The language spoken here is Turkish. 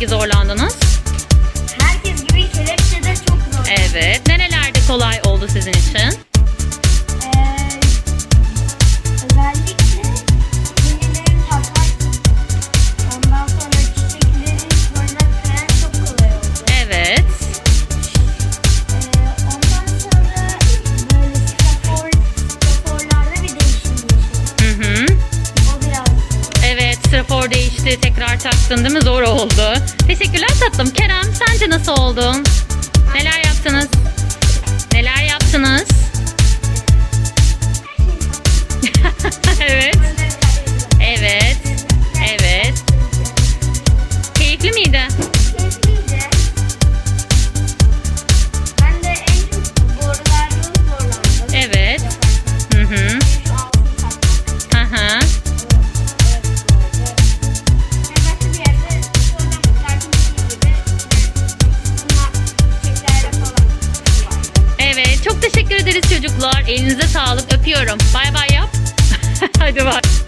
peki zorlandınız? Herkes gibi kelepçede çok zor. Evet. Nerelerde kolay oldu sizin için? Strafor değişti. Tekrar taktın değil mi? Zor oldu. Teşekkürler tatlım. Kerem, sence nasıl oldun? Neler yaptınız? Neler yaptınız? evet. Evet. Evet. Keyifli miydi? Teşekkür ederiz çocuklar. Elinize sağlık. Öpüyorum. Bay bay yap. Hadi bay.